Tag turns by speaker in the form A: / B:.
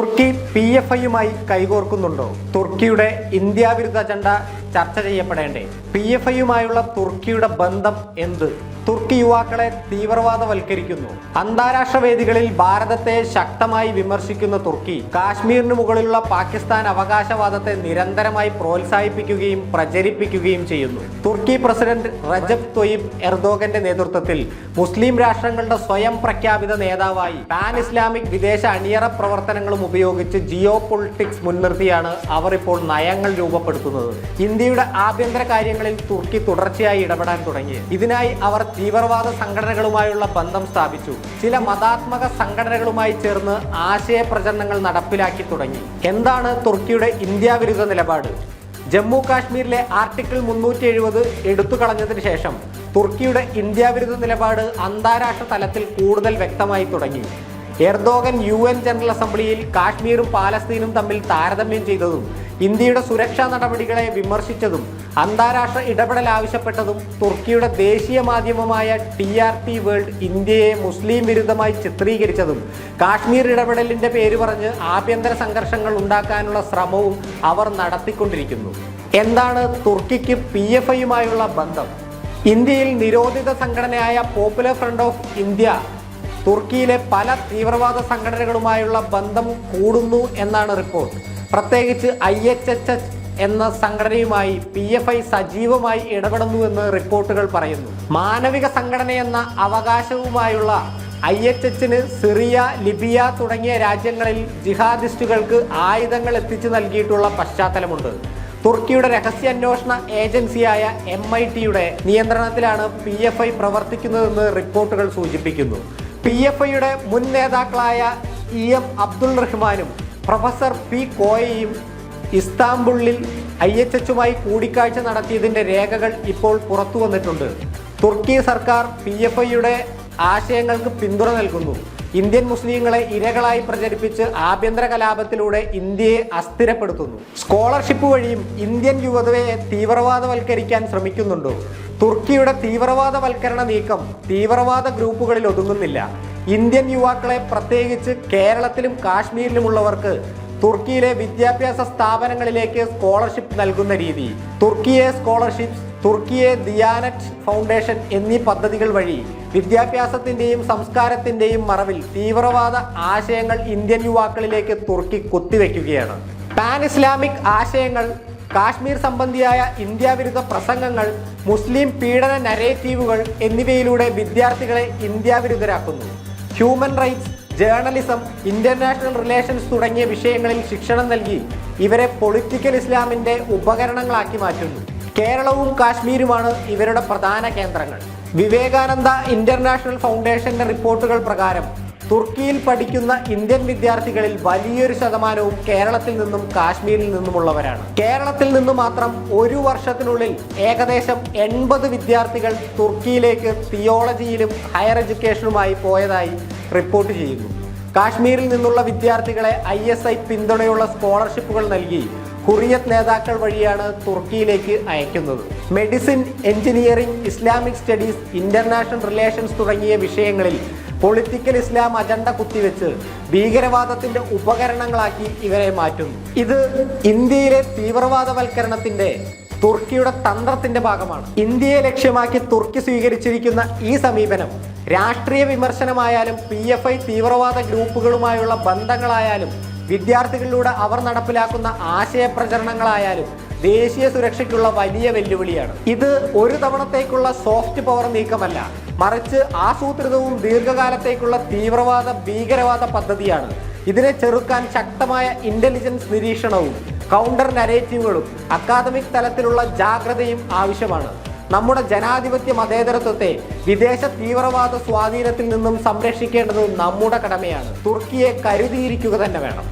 A: തുർക്കി P F ഐയുമായി കൈകോർക്കുന്നുണ്ടോ? തുർക്കിയുടെ India വിരുദ്ധ agenda ചർച്ച ചെയ്യപ്പെടേണ്ടേ? പി എഫ് ഐയുമായുള്ള തുർക്കിയുടെ ബന്ധം എന്ത്? തുർക്കി യുവാക്കളെ തീവ്രവാദവൽക്കരിക്കുന്നു. അന്താരാഷ്ട്ര വേദികളിൽ ഭാരതത്തെ ശക്തമായി വിമർശിക്കുന്ന തുർക്കി കാശ്മീരിന് മുകളിലുള്ള പാകിസ്ഥാൻ അവകാശവാദത്തെ നിരന്തരമായി പ്രോത്സാഹിപ്പിക്കുകയും പ്രചരിപ്പിക്കുകയും ചെയ്യുന്നു. തുർക്കി പ്രസിഡന്റ് റജബ് തൊയ്ബ് എർദോഗന്റെ നേതൃത്വത്തിൽ മുസ്ലിം രാഷ്ട്രങ്ങളുടെ സ്വയം പ്രഖ്യാപിത നേതാവായി പാൻ ഇസ്ലാമിക് വിദേശ അണിയറ പ്രവർത്തനങ്ങളും ഉപയോഗിച്ച് ജിയോ പൊളിറ്റിക്സ് മുൻനിർത്തിയാണ് അവർ ഇപ്പോൾ നയങ്ങൾ രൂപപ്പെടുത്തുന്നത്. ഇന്ത്യയുടെ ആഭ്യന്തര കാര്യങ്ങളിൽ തുർക്കി തുടർച്ചയായി ഇടപെടാൻ തുടങ്ങി. ഇതിനായി അവർ തീവ്രവാദ സംഘടനകളുമായുള്ള ബന്ധം സ്ഥാപിച്ചു. ചില മതാത്മക സംഘടനകളുമായി ചേർന്ന് ആശയ പ്രചരണങ്ങൾ നടപ്പിലാക്കി തുടങ്ങി. എന്താണ് തുർക്കിയുടെ ഇന്ത്യ വിരുദ്ധ നിലപാട്? ജമ്മു കാശ്മീരിലെ ആർട്ടിക്കിൾ മുന്നൂറ്റി എഴുപത് എടുത്തു കളഞ്ഞതിന് ശേഷം തുർക്കിയുടെ ഇന്ത്യ വിരുദ്ധ നിലപാട് അന്താരാഷ്ട്ര തലത്തിൽ കൂടുതൽ വ്യക്തമായി തുടങ്ങി. എർദോഗൻ യു എൻ ജനറൽ അസംബ്ലിയിൽ കാശ്മീരും പാലസ്തീനും തമ്മിൽ താരതമ്യം ചെയ്തതും ഇന്ത്യയുടെ സുരക്ഷാ നടപടികളെ വിമർശിച്ചതും അന്താരാഷ്ട്ര ഇടപെടൽ ആവശ്യപ്പെട്ടതും തുർക്കിയുടെ ദേശീയ മാധ്യമമായ ടി ആർ ടി വേൾഡ് ഇന്ത്യയെ മുസ്ലിം വിരുദ്ധമായി ചിത്രീകരിച്ചതും കാശ്മീർ ഇടപെടലിന്റെ പേര് പറഞ്ഞ് ആഭ്യന്തര സംഘർഷങ്ങൾ ഉണ്ടാക്കാനുള്ള ശ്രമവും അവർ നടത്തിക്കൊണ്ടിരിക്കുന്നു. എന്താണ് തുർക്കിക്ക് പി എഫ് ഐയുമായുള്ള ബന്ധം? ഇന്ത്യയിൽ നിരോധിത സംഘടനയായ പോപ്പുലർ ഫ്രണ്ട് ഓഫ് ഇന്ത്യ തുർക്കിയിലെ പല തീവ്രവാദ സംഘടനകളുമായുള്ള ബന്ധം കൂടുന്നു എന്നാണ് റിപ്പോർട്ട്. പ്രത്യേകിച്ച് ഐ എച്ച് എച്ച് എച്ച് എന്ന സംഘടനയുമായി പി എഫ് ഐ സജീവമായി ഇടപെടുന്നുവെന്ന് റിപ്പോർട്ടുകൾ പറയുന്നു. മാനവിക സംഘടനയെന്ന അവകാശവുമായുള്ള ഐ എച്ച് എച്ചിന് സിറിയ ലിബിയ തുടങ്ങിയ രാജ്യങ്ങളിൽ ജിഹാദിസ്റ്റുകൾക്ക് ആയുധങ്ങൾ എത്തിച്ചു നൽകിയിട്ടുള്ള പശ്ചാത്തലമുണ്ട്. തുർക്കിയുടെ രഹസ്യാന്വേഷണ ഏജൻസിയായ എം ഐ ടിയുടെ നിയന്ത്രണത്തിലാണ് പി എഫ് ഐ പ്രവർത്തിക്കുന്നതെന്ന് റിപ്പോർട്ടുകൾ സൂചിപ്പിക്കുന്നു. പി എഫ് ഐയുടെ മുൻ നേതാക്കളായ ഇ എം അബ്ദുൾ റഹ്മാനും പ്രൊഫസർ പി കോയയും ഇസ്താംബുളിൽ ഐ എച്ച് എച്ചുമായി കൂടിക്കാഴ്ച നടത്തിയതിന്റെ രേഖകൾ ഇപ്പോൾ പുറത്തു വന്നിട്ടുണ്ട് തുർക്കി സർക്കാർ പി എഫ് ഐയുടെ ആശയങ്ങൾക്ക് പിന്തുണ നൽകുന്നു. ഇന്ത്യൻ മുസ്ലിങ്ങളെ ഇരകളായി പ്രചരിപ്പിച്ച് ആഭ്യന്തര കലാപത്തിലൂടെ ഇന്ത്യയെ അസ്ഥിരപ്പെടുത്തുന്നു. സ്കോളർഷിപ്പ് വഴിയും ഇന്ത്യൻ യുവതയെ തീവ്രവാദവൽക്കരിക്കാൻ ശ്രമിക്കുന്നുണ്ടോ? തുർക്കിയുടെ തീവ്രവാദവൽക്കരണ നീക്കം തീവ്രവാദ ഗ്രൂപ്പുകളിൽ ഒതുങ്ങുന്നില്ല. ഇന്ത്യൻ യുവാക്കളെ പ്രത്യേകിച്ച് കേരളത്തിലും കാശ്മീരിലുമുള്ളവർക്ക് തുർക്കിയിലെ വിദ്യാഭ്യാസ സ്ഥാപനങ്ങളിലേക്ക് സ്കോളർഷിപ്പ് നൽകുന്ന രീതി. തുർക്കിയെ സ്കോളർഷിപ്പ് തുർക്കിയെ ദിയാനറ്റ് ഫൗണ്ടേഷൻ എന്നീ പദ്ധതികൾ വഴി വിദ്യാഭ്യാസത്തിന്റെയും സംസ്കാരത്തിന്റെയും മറവിൽ തീവ്രവാദ ആശയങ്ങൾ ഇന്ത്യൻ യുവാക്കളിലേക്ക് തുർക്കി കുത്തിവെക്കുകയാണ്. പാൻ ഇസ്ലാമിക് ആശയങ്ങൾ കാശ്മീർ സംബന്ധിയായ ഇന്ത്യ വിരുദ്ധ പ്രസംഗങ്ങൾ മുസ്ലിം പീഡന നരേറ്റീവുകൾ എന്നിവയിലൂടെ വിദ്യാർത്ഥികളെ India വിരുദ്ധരാക്കുന്നു. Human rights journalism international relations തുടങ്ങിയ വിഷയങ്ങളിൽ ശിക്ഷണം നൽകി ഇവരെ പൊളിറ്റിക്കൽ ഇസ്ലാമിന്റെ ഉപകരണങ്ങളാക്കി മാറ്റുന്നു. കേരളവും കാശ്മീരുമാണ് ഇവരുടെ പ്രധാന കേന്ദ്രങ്ങൾ. വിവേകാനന്ദ ഇന്റർനാഷണൽ ഫൗണ്ടേഷന്റെ റിപ്പോർട്ടുകൾ പ്രകാരം തുർക്കിയിൽ പഠിക്കുന്ന ഇന്ത്യൻ വിദ്യാർത്ഥികളിൽ വലിയൊരു ശതമാനവും കേരളത്തിൽ നിന്നും കാശ്മീരിൽ നിന്നുമുള്ളവരാണ്. കേരളത്തിൽ നിന്ന് മാത്രം ഒരു വർഷത്തിനുള്ളിൽ ഏകദേശം എൺപത് വിദ്യാർത്ഥികൾ തുർക്കിയിലേക്ക് തിയോളജിയിലും ഹയർ എഡ്യൂക്കേഷനുമായി പോയതായി റിപ്പോർട്ട് ചെയ്യുന്നു. കാശ്മീരിൽ നിന്നുള്ള വിദ്യാർത്ഥികളെ ഐ പിന്തുണയുള്ള സ്കോളർഷിപ്പുകൾ നൽകി. ഹുറിയത്ത് നേതാക്കൾ വഴിയാണ് തുർക്കിയിലേക്ക് അയക്കുന്നത്. Medicine engineering Islamic studies international relations തുടങ്ങിയ വിഷയങ്ങളിൽ പൊളിറ്റിക്കൽ ഇസ്ലാം അജണ്ട കുത്തിവെച്ച് ഭീകരവാദത്തിന്റെ ഉപകരണങ്ങളാക്കി ഇവരെ മാറ്റുന്നു. ഇത് ഇന്ത്യയിലെ തീവ്രവാദവൽക്കരണത്തിന്റെ തുർക്കിയുടെ തന്ത്രത്തിന്റെ ഭാഗമാണ്. ഇന്ത്യയെ ലക്ഷ്യമാക്കി തുർക്കി സ്വീകരിച്ചിരിക്കുന്ന ഈ സമീപനം രാഷ്ട്രീയ വിമർശനമായാലും പി എഫ് ഐ തീവ്രവാദ ഗ്രൂപ്പുകളുമായുള്ള ബന്ധങ്ങളായാലും വിദ്യാർത്ഥികളിലൂടെ അവർ നടപ്പിലാക്കുന്ന ആശയപ്രചരണങ്ങളായാലും ദേശീയ സുരക്ഷയ്ക്കുള്ള വലിയ വെല്ലുവിളിയാണ്. ഇത് ഒരു തവണത്തേക്കുള്ള സോഫ്റ്റ് പവർ നീക്കമല്ല മറിച്ച് ആസൂത്രിതവും ദീർഘകാലത്തേക്കുള്ള തീവ്രവാദ ഭീകരവാദ പദ്ധതിയാണ്. ഇതിനെ ചെറുക്കാൻ ശക്തമായ ഇന്റലിജൻസ് നിരീക്ഷണവും കൗണ്ടർ നരേറ്റീവുകളും അക്കാദമിക് തലത്തിലുള്ള ജാഗ്രതയും ആവശ്യമാണ്. നമ്മുടെ ജനാധിപത്യ മതേതരത്വത്തെ വിദേശ തീവ്രവാദ സ്വാധീനത്തിൽ നിന്നും സംരക്ഷിക്കേണ്ടത് നമ്മുടെ കടമയാണ്. തുർക്കിയെ കരുതിയിരിക്കുക തന്നെ വേണം.